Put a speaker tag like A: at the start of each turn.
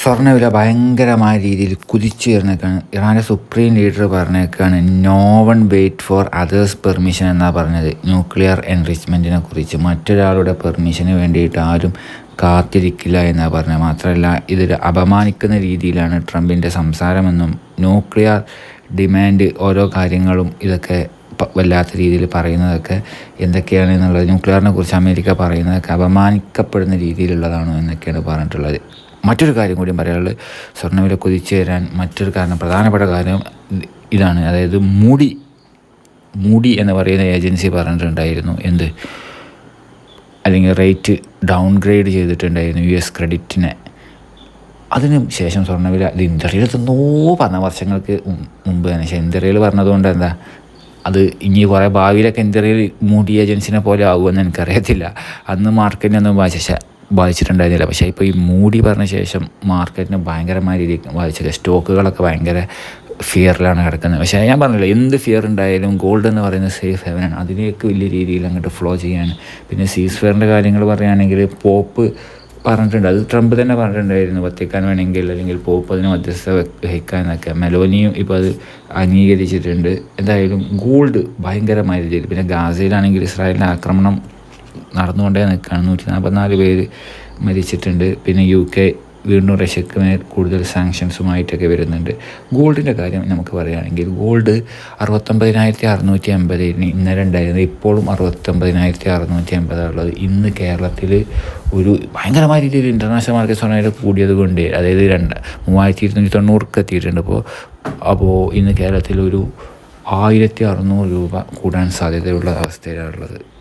A: സ്വർണവില ഭയങ്കരമായ രീതിയിൽ കുതിച്ചുയർന്നേക്കാണ് ഇറാന്റെ supreme leader പറഞ്ഞേക്കാണ് no one wait for others permission എന്നാണ് പറഞ്ഞത്. ന്യൂക്ലിയർ എൻറിച്ച്മെന്റിനെ കുറിച്ച് മറ്റൊരാളുടെ പെർമിഷന് വേണ്ടിയിട്ട് ആരും കാത്തിരിക്കില്ല എന്നാണ് പറഞ്ഞത്. മാത്രമല്ല ഇതൊരു അപമാനിക്കുന്ന രീതിയിലാണ് ട്രംപിന്റെ സംസാരമെന്നും ന്യൂക്ലിയർ ഡിമാൻഡ് ഓരോ കാര്യങ്ങളും ഇതൊക്കെ വല്ലാത്ത രീതിയിൽ പറയുന്നതൊക്കെ എന്തൊക്കെയാണ് എന്നുള്ളത് ന്യൂക്ലിയറിനെ കുറിച്ച് അമേരിക്ക പറയുന്നതൊക്കെ അപമാനിക്കപ്പെടുന്ന രീതിയിലുള്ളതാണോ എന്നൊക്കെയാണ് പറഞ്ഞിട്ടുള്ളത്. മറ്റൊരു കാര്യം കൂടി പറയാനുള്ളത്. സ്വർണവില കുതിച്ചു തരാൻ മറ്റൊരു കാരണം പ്രധാനപ്പെട്ട കാര്യം ഇതാണ്. അതായത് മൂടി മൂടി എന്ന് പറയുന്ന ഏജൻസി പറഞ്ഞിട്ടുണ്ടായിരുന്നു. എന്ത്? അല്ലെങ്കിൽ റേറ്റ് ഡൗൺ ഗ്രേഡ് ചെയ്തിട്ടുണ്ടായിരുന്നു യു എസ് ക്രെഡിറ്റിനെ. അതിന് ശേഷം സ്വർണവില അത് ഇന്ത്യയിൽ തന്നോ പറഞ്ഞ വർഷങ്ങൾക്ക് മുമ്പ് തന്നെ. പക്ഷേ ഇന്ത്യയിൽ പറഞ്ഞതുകൊണ്ട് എന്താ? അത് ഇനി കുറേ ഭാവിയിലൊക്കെ ഇന്ത്യയിൽ മൂടി ഏജൻസിനെ പോലെ ആകുമെന്ന് എനിക്കറിയത്തില്ല. അന്ന് മാർക്കറ്റിനൊന്നും ബാധിച്ച ബാധിച്ചിട്ടുണ്ടായിരുന്നില്ല. പക്ഷേ ഇപ്പോൾ ഈ മൂടി പറഞ്ഞ ശേഷം മാർക്കറ്റിന് ഭയങ്കരമായ രീതിയിൽ ബാധിച്ചത് സ്റ്റോക്കുകളൊക്കെ ഭയങ്കര ഫിയറിലാണ് കിടക്കുന്നത്. പക്ഷേ ഞാൻ പറഞ്ഞില്ല എന്ത് ഫിയർ ഉണ്ടായാലും ഗോൾഡ് എന്ന് പറയുന്നത് സേഫ് ഹെവനാണ് അതിലേക്ക് വലിയ രീതിയിൽ അങ്ങോട്ട് ഫ്ലോ ചെയ്യാണ് പിന്നെ സീസ് ഫെയറിന്റെ കാര്യങ്ങൾ പറയുകയാണെങ്കിൽ പോപ്പ് പറഞ്ഞിട്ടുണ്ട്. അത് ട്രംപ് തന്നെ പറഞ്ഞിട്ടുണ്ടായിരുന്നു. വത്തിക്കാൻ വേണമെങ്കിൽ അല്ലെങ്കിൽ പോപ്പ് അതിന് മധ്യസ്ഥ വഹിക്കാനൊക്കെ മെലോനിയും ഇപ്പോൾ അത് അംഗീകരിച്ചിട്ടുണ്ട്. എന്തായാലും ഗോൾഡ് ഭയങ്കരമായ രീതിയിൽ. പിന്നെ ഗാസയിലാണെങ്കിൽ ഇസ്രായേലിന്റെ ആക്രമണം നടന്നുകൊണ്ടേ നിൽക്കുകയാണ്. നൂറ്റി നാൽപ്പത്തിനാല് പേര് മരിച്ചിട്ടുണ്ട്. പിന്നെ യു കെ വീണ്ടും റഷ്യക്ക് മേൽ കൂടുതൽ സാങ്ഷൻസുമായിട്ടൊക്കെ വരുന്നുണ്ട്. ഗോൾഡിന്റെ കാര്യം നമുക്ക് പറയുകയാണെങ്കിൽ ഗോൾഡ് അറുപത്തൊമ്പതിനായിരത്തി അറുന്നൂറ്റി അമ്പതിന് ഇന്നലെ ഉണ്ടായിരുന്നത് ഇപ്പോഴും അറുപത്തൊമ്പതിനായിരത്തി അറുന്നൂറ്റി അമ്പതാണുള്ളത് ഇന്ന് കേരളത്തിൽ ഒരു ഭയങ്കരമായ രീതിയിൽ ഇന്റർനാഷണൽ മാർക്കറ്റ് സ്വർണയുടെ കൂടിയത് കൊണ്ട് അതായത് രണ്ട് മൂവായിരത്തി ഇരുന്നൂറ്റി തൊണ്ണൂറൊക്കെ എത്തിയിട്ടുണ്ട് അപ്പോൾ അപ്പോൾ ഇന്ന് കേരളത്തിൽ ഒരു ആയിരത്തി അറുന്നൂറ് രൂപ കൂടാൻ സാധ്യതയുള്ള അവസ്ഥയിലാണുള്ളത്